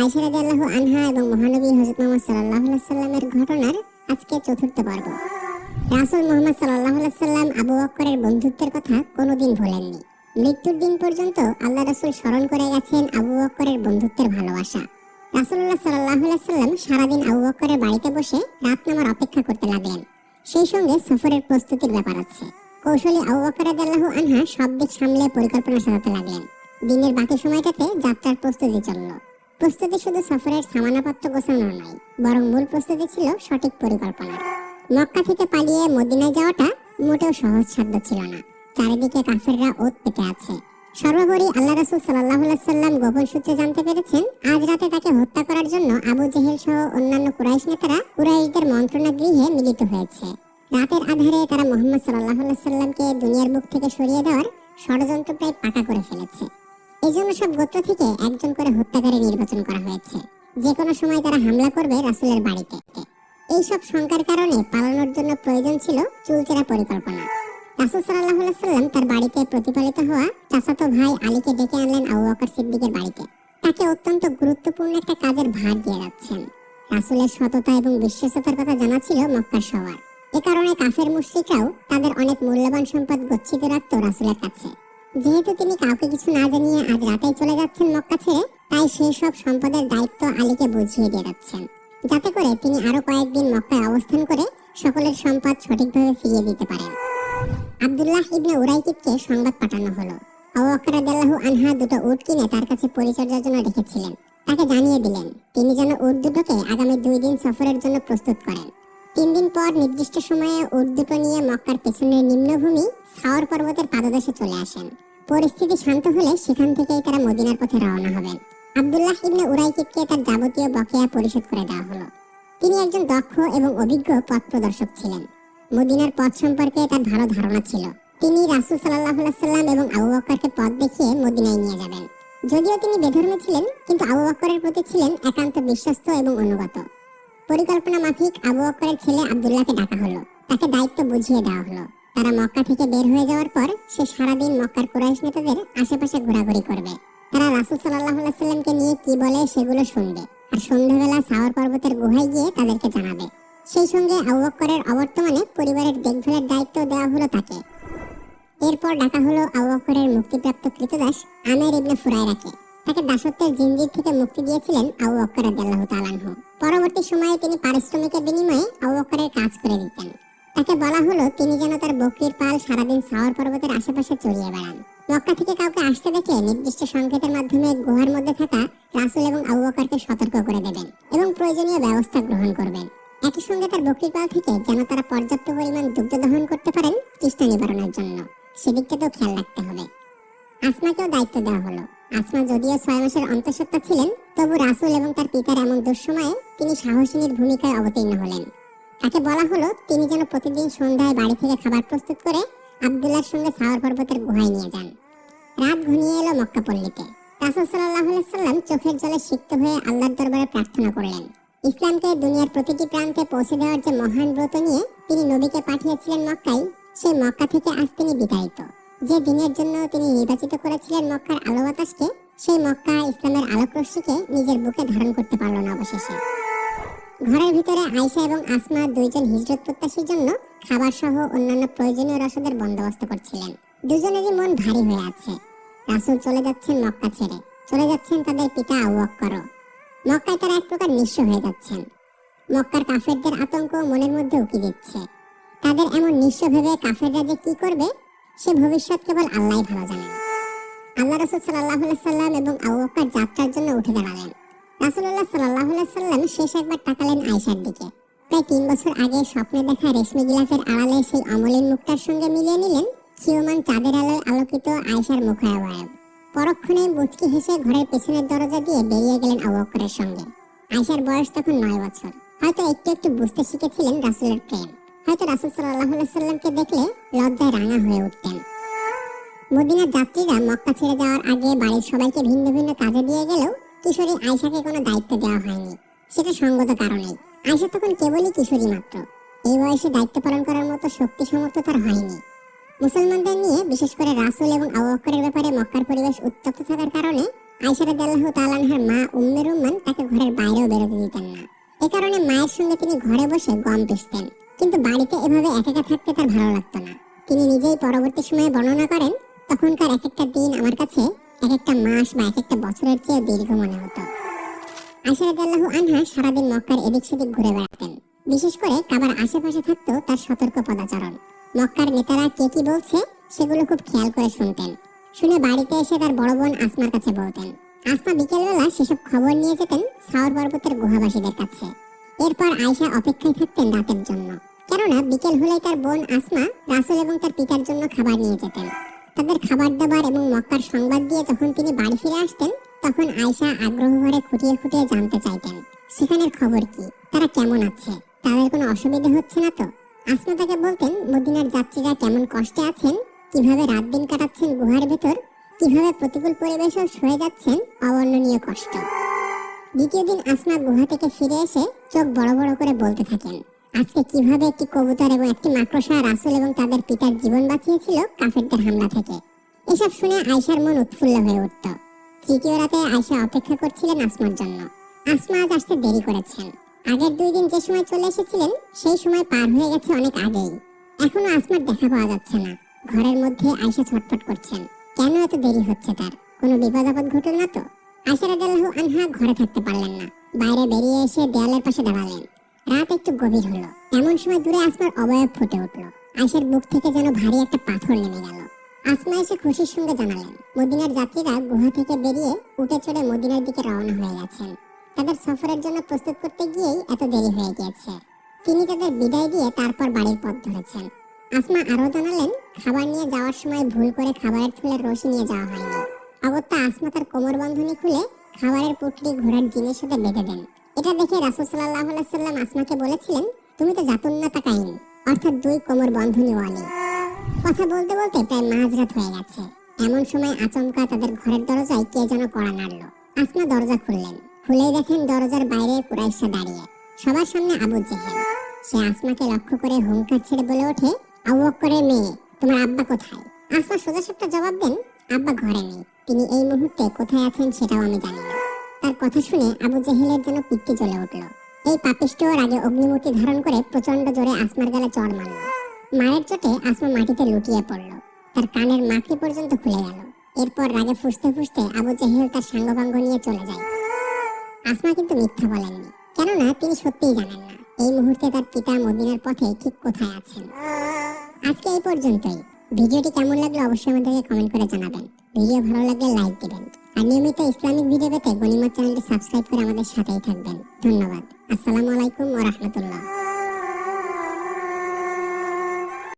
আয়সা রাদিয়াল্লাহু আনহা এবং মহানবী হযরত মুহাম্মদ আলাইহি সাল্লামের ঘটনার আজকে চতুর্থ পর্ব। রাসূল মুহাম্মদ আলাইহি সাল্লাম আবু বকরের বন্ধুত্বের কথা কোনোদিন ভোলেননি। মৃত্যুর দিন পর্যন্ত আল্লাহ রাসূল স্মরণ করে গেছেন আবু বকরের বন্ধুত্বের ভালোবাসা। রাসূলুল্লাহ সাল্লাল্লাহু আলাইহি সাল্লাম সারাদিন আবু বকরের বাড়িতে বসে রাত নামার অপেক্ষা করতে লাগলেন। সেই সঙ্গে সফরের প্রস্তুতির ব্যাপার আছে। কৌশলী আবু বকর রাদিয়াল্লাহু আনহা সব দিক সামলে পরিকল্পনা সাজাতে লাগলেন। দিনের বাকি সময়টাতে যাত্রার প্রস্তুতি চলল। প্রস্তুতি শুধু সফরের সামানাপত্র গোছানো নয়, বরং মূল প্রস্তুতি ছিল সঠিক পরিকল্পনার। মক্কা থেকে পালিয়ে মদিনায় যাওয়াটা মোটেও সহজসাধ্য ছিল না। চারিদিকে কাফেররা ওত পেতে আছে। সর্বোপরি আল্লাহ রাসূল সাল্লাম গোপন সূত্রে জানতে পেরেছেন, আজ রাতে তাকে হত্যা করার জন্য আবু জেহেল সহ অন্যান্য কুরাইশ নেতারা কুরাইশদের মন্ত্রণা গৃহে মিলিত হয়েছে। রাতের আধারে তারা মোহাম্মদ আলাইহি সাল্লামকে দুনিয়ার বুক থেকে সরিয়ে দেওয়ার ষড়যন্ত্র প্রায় পাকা করে ফেলেছে। এই জন্য সব গোত্র থেকে একজন করে হত্যাকারী নির্বাচন করা হয়েছে। যে কোনো সময় তারা হামলা করবে রাসূলের বাড়িতে। এই সব শঙ্কার কারণে পালানোর জন্য প্রয়োজন ছিল চুলচেরা পরিকল্পনা। রাসূল আলাইহি সাল্লাম তার বাড়িতে প্রতিপালিত হওয়া চাচাতো ভাই আলীকে ডেকে আনলেন আবু বকর সিদ্দিকের বাড়িতে। তাকে অত্যন্ত গুরুত্বপূর্ণ একটা কাজের ভার দিয়ে যাচ্ছেন। রাসূলের সততা এবং বিশ্বস্ততার কথা জানা ছিল মক্কার সবার। এ কারণে কাফের মুশরিকরাও তাদের অনেক মূল্যবান সম্পদ গচ্ছিত রাখত রাসুলের কাছে। যেহেতু তিনি কাউকে কিছু না জানিয়ে আজ রাতেই চলে যাচ্ছেন মক্কা ছেড়ে, তাই সেই সব সম্পদের দায়িত্ব আলীকে বুঝিয়ে দিয়ে যাচ্ছেন। যাতে করে তিনি আরও কয়েকদিন মক্কায় অবস্থান করে সকলের সম্পদ সঠিকভাবে ফিরিয়ে দিতে পারেন। আব্দুল্লাহ ইবনে উরাইকিবকে সংবাদ পাঠানো হলো। আবু আনহা দুটো উট কিনে তার কাছে পরিচর্যার জন্য রেখেছিলেন। তাকে জানিয়ে দিলেন, তিনি যেন উট দুটোকে আগামী দুই দিন সফরের জন্য প্রস্তুত করেন। তিন দিন পর নির্দিষ্ট সময়ে উট দুটো নিয়ে মক্কার পেছনের নিম্নভূমি সাওর পর্বতের পাদদেশে চলে আসেন। পরিস্থিতি শান্ত হলে সেখান থেকেই তারা মদিনার পথে রওনা হবেন। আব্দুল্লাহ ইবনে উরাইকিবকে তার যাবতীয় বকেয়া পরিশোধ করে দেওয়া হলো। তিনি একজন দক্ষ এবং অভিজ্ঞ পথ প্রদর্শক ছিলেন। মদিনার পথ সম্পর্কে তার ভালো ধারণা ছিল। তিনি রাসূল আলাইহি সাল্লাম এবং আবু বকরকে পথ দেখিয়ে মদিনায় নিয়ে যাবেন। যদিও তিনি বেধর্মী ছিলেন, কিন্তু আবু বকরের প্রতি ছিলেন একান্ত বিশ্বস্ত এবং অনুগত। পরিকল্পনা মাফিক আবু বকরের ছেলে আব্দুল্লাহকে ডাকা হলো। তাকে দায়িত্ব বুঝিয়ে দেওয়া হলো। তারা মক্কা থেকে বের হয়ে যাওয়ার পর সে সারাদিন মক্কার কুরাইশ নেতাদের আশেপাশে ঘোরাঘুরি করবে। তারা রাসূল আলাইহি সাল্লামকে নিয়ে কি বলে সেগুলো শুনবে আর সন্ধ্যাবেলা সাওয়ার পর্বতের গুহায় গিয়ে তাদেরকে জানাবে। সেই সঙ্গে আবু বকরের অবর্তমানে পরিবারের দেখভালের দায়িত্ব দেওয়া হলো তাকে। এরপর ডাকা হলো আবু বকরের মুক্তিপ্রাপ্ত কৃতদাস আমের ইবনে ফুরায়রাকে। তাকে দাসত্বের জিনজির থেকে মুক্তি দিয়েছিলেন বকর রাদিয়াল্লাহু তাআলা পরবর্তী সময়ে তিনি পারিশ্রমিকের বিনিময়ে আবু বকরের কাজ করে দিতেন। তাকে বলা হলো, তিনি যেন তার বকরির পাল সারাদিন সাওয়ার পর্বতের আশেপাশে চড়িয়ে বেড়ান। মক্কা থেকে কাউকে আসতে দেখে নির্দিষ্ট সংকেতের মাধ্যমে গুহার মধ্যে থাকা রাসূল এবং আবু সতর্ক করে দেবেন এবং প্রয়োজনীয় ব্যবস্থা গ্রহণ করবেন। একই সঙ্গে তার বকরির পাল থেকে যেন তারা পর্যাপ্ত পরিমাণ দুগ্ধ দহন করতে পারেন তৃষ্ণা নিবারণের জন্য। সেদিকটাতেও খেয়াল রাখতে হবে। আসমাকেও দায়িত্ব দেওয়া হলো। আসমা যদিও ছয় মাসের অন্তঃসত্ত্বা ছিলেন, তবু রাসুল এবং তার পিতার এমন দুঃসময়ে তিনি সাহসিনীর ভূমিকায় অবতীর্ণ হলেন। তাকে বলা হলো তিনি যেন প্রতিদিন সন্ধ্যায় বাড়ি থেকে খাবার প্রস্তুত করে আব্দুল্লাহর সঙ্গে সাওয়ার পর্বতের গুহায় নিয়ে যান। রাত ঘনিয়ে এলো মক্কা পল্লীতে রাসূল আলাইহি সাল্লাম চোখের জলে সিক্ত হয়ে আল্লাহর দরবারে প্রার্থনা করলেন। ইসলামকে দুনিয়ার প্রতিটি প্রান্তে পৌঁছে দেওয়ার যে মহান ব্রত নিয়ে তিনি নবীকে পাঠিয়েছিলেন মক্কায়, সেই মক্কা থেকে আজ তিনি বিতাড়িত। যে দিনের জন্য তিনি নির্বাচিত করেছিলেন মক্কার আলো বাতাসকে, সেই মক্কা ইসলামের আলোক রশ্মিকে নিজের বুকে ধারণ করতে পারল না অবশেষে। ঘরের ভিতরে আয়সা এবং আসমা দুইজন হিজরত প্রত্যাশীর জন্য খাবার সহ অন্যান্য প্রয়োজনীয় রসদের বন্দোবস্ত করছিলেন। দুজনেরই মন ভারী হয়ে আছে। রাসূল চলে যাচ্ছেন মক্কা ছেড়ে। চলে যাচ্ছেন তাদের পিতা আবু বকরও মক্কায় তারা এক প্রকার নিঃস্ব হয়ে যাচ্ছেন। মক্কার কাফেরদের আতঙ্ক মনের মধ্যে উকি দিচ্ছে। তাদের এমন নিঃস্ব ভেবে কাফেররা যে কি করবে, সে ভবিষ্যৎ কেবল আল্লাহ ভালো জানেন। আল্লাহ রসুল সাল্লাহ সাল্লাম এবং আবু যাত্রার জন্য উঠে দাঁড়ালেন। রাসূলুল্লাহ সাল্লাহ সাল্লাম শেষ একবার তাকালেন আয়সার দিকে। প্রায় তিন বছর আগে স্বপ্নে দেখা রেশমি গিলাফের আড়ালে সেই অমলিন মুখটার সঙ্গে মিলিয়ে নিলেন ক্ষীয়মান চাঁদের আলোয় আলোকিত আয়সার মুখায়ব পরক্ষণে মুচকি হেসে ঘরের পেছনের দরজা দিয়ে বেরিয়ে গেলেন আবু সঙ্গে। আয়সার বয়স তখন নয় বছর। হয়তো একটু একটু বুঝতে শিখেছিলেন রাসূলের প্রেম। হয়তো রাসূল আলাইহি সাল্লামকে দেখলে লজ্জায় রাঙা হয়ে উঠতেন। মদিনার যাত্রীরা মক্কা ছেড়ে যাওয়ার আগে বাড়ির সবাইকে ভিন্ন ভিন্ন কাজে দিয়ে গেলেও কিশোরী আয়সাকে কোনো দায়িত্ব দেওয়া হয়নি। সেটা সঙ্গত কারণেই। আয়সা তখন কেবলই কিশোরী মাত্র। এই বয়সে দায়িত্ব পালন করার মতো শক্তি সমর্থ তার হয়নি। মুসলমানদের নিয়ে, বিশেষ করে রাসূল এবং আবু ব্যাপারে মক্কার পরিবেশ উত্তপ্ত থাকার কারণে আয়সা তাআলা আনহার মা উম্মে রুম্মান তাকে ঘরের বাইরেও বেরোতে দিতেন না। এ কারণে মায়ের সঙ্গে তিনি ঘরে বসে গম পিষতেন। কিন্তু বাড়িতে এভাবে একা একা থাকতে তার ভালো লাগতো না। তিনি নিজেই পরবর্তী সময়ে বর্ণনা করেন, তখনকার এক একটা দিন আমার কাছে এক একটা মাস বা এক একটা বছরের চেয়ে দীর্ঘ মনে হতো। আয়সা রাদিয়াল্লাহু আনহা সারাদিন মক্কার এদিক সেদিক ঘুরে বেড়াতেন। বিশেষ করে কাবার আশেপাশে থাকতো তার সতর্ক পদাচরণ। মক্কার নেতারা কে কি বলছে, সেগুলো খুব খেয়াল করে শুনতেন। শুনে বাড়িতে এসে তার বড় বোন আসমার কাছে বলতেন, আসমা বিকেলবেলা সেসব খবর নিয়ে যেতেন সাওর পর্বতের গুহাবাসীদের কাছে। এরপর আয়সা অপেক্ষায় থাকতেন রাতের জন্য। কেননা বিকেল হলেই তার বোন আসমা রাসুল এবং তার পিতার জন্য খাবার নিয়ে যেতেন। তাদের খাবার দাবার এবং মক্কার সংবাদ দিয়ে যখন তিনি বাড়ি ফিরে আসতেন, তখন আয়সা আগ্রহ ভরে খুঁটিয়ে খুঁটিয়ে জানতে চাইতেন, সেখানের খবর কি? তারা কেমন আছে? তাদের কোনো অসুবিধা হচ্ছে না তো? আসমা তাকে বলতেন, মদিনার যাত্রীরা কেমন কষ্টে আছেন? কীভাবে রাত দিন কাটাচ্ছেন গুহার ভেতর? কীভাবে প্রতিকূল পরিবেশেও সয়ে যাচ্ছেন অবর্ণনীয় কষ্ট? দ্বিতীয় দিন আসমা গুহা থেকে ফিরে এসে চোখ বড় বড় করে বলতে থাকেন আজকে কীভাবে একটি কবুতর এবং একটি মাকড়সা রাসুল এবং তাদের পিতার জীবন বাঁচিয়েছিল কাফেরদের হামলা থেকে? এসব শুনে আয়সার মন উৎফুল্ল হয়ে উঠত। তৃতীয় রাতে আয়সা অপেক্ষা করছিলেন আসমার জন্য। আসমা আজ আসতে দেরি করেছেন। আগের দুই দিন যে সময় চলে এসেছিলেন, সেই সময় পার হয়ে গেছে অনেক আগেই। এখনও আসমার দেখা পাওয়া যাচ্ছে না। ঘরের মধ্যে আয়সা ছটফট করছেন। কেন এত দেরি হচ্ছে তার? কোনো বিপদ আপদ ঘটল না তো? আয়সা রাদিয়াল্লাহু আনহা ঘরে থাকতে পারলেন না। বাইরে বেরিয়ে এসে দেয়ালের পাশে দাঁড়ালেন। রাত একটু গভীর হলো। এমন সময় দূরে আসমার অবয়ব ফুটে উঠল। আয়সার বুক থেকে যেন ভারী একটা পাথর নেমে গেল। আসমা এসে খুশির সঙ্গে জানালেন, মদিনার যাত্রীরা গুহা থেকে বেরিয়ে উঠে চড়ে মদিনার দিকে রওনা হয়ে গেছেন। তাদের সফরের জন্য প্রস্তুত করতে গিয়েই এত দেরি হয়ে গিয়েছে। তিনি তাদের বিদায় দিয়ে তারপর বাড়ির পথ ধরেছেন। আসমা আরও জানালেন, খাবার নিয়ে যাওয়ার সময় ভুল করে খাবারের থুলের রশি নিয়ে যাওয়া হয়নি। অগত্যা আসমা তার কোমর বন্ধনী খুলে খাবারের পুটলি ঘোড়ার জিনের সাথে বেঁধে দেন। এটা দেখে রাসুল সাল্লাহ সাল্লাম আসমাকে বলেছিলেন, তুমি তো জাতুন্না তাকাইন অর্থাৎ দুই কোমর বন্ধনী ওয়ালি। কথা বলতে বলতে প্রায় মাঝরাত হয়ে গেছে। এমন সময় আচমকা তাদের ঘরের দরজায় কে যেন কড়া নাড়ল। আসমা দরজা খুললেন। খুলেই দেখেন দরজার বাইরে কুরাইশা দাঁড়িয়ে। সবার সামনে আবু জেহেল। সে আসমাকে লক্ষ্য করে হুঙ্কার ছেড়ে বলে ওঠে, আবু বকরের মেয়ে, তোমার আব্বা কোথায়? আসমা সোজাসাপটা জবাব দেন, আব্বা ঘরে নেই। তিনি এই মুহূর্তে কোথায় আছেন সেটাও আমি জানি না। তার কথা শুনে আবু জেহেলের যেন পিত্তি জ্বলে উঠল। এই পাপিষ্ট আগে অগ্নিমূর্তি ধারণ করে প্রচণ্ড জোরে আসমার গালে চড় মারল। মায়ের চোটে আসমা মাটিতে লুটিয়ে পড়ল। তার কানের মাকড়ি পর্যন্ত খুলে গেল। এরপর রাগে ফুসতে ফুসতে আবু জেহেল তার সাঙ্গপাঙ্গ নিয়ে চলে যায়। আসমা কিন্তু মিথ্যা বলেননি কেননা তিনি সত্যিই জানেন না, এই মুহূর্তে তার পিতা মদিনার পথে ঠিক কোথায় আছেন। আজকে এই পর্যন্তই। ভিডিওটি কেমন লাগল অবশ্যই আমাদেরকে কমেন্ট করে জানাবেন। ভিডিও ভালো লাগলে লাইক দিবেন। আর নিয়মিত ইসলামিক ভিডিও পেতে গণিমত চ্যানেলটি সাবস্ক্রাইব করে আমাদের সাথেই থাকবেন। ধন্যবাদ। আসসালামু আলাইকুম ও রাহমাতুল্লাহ।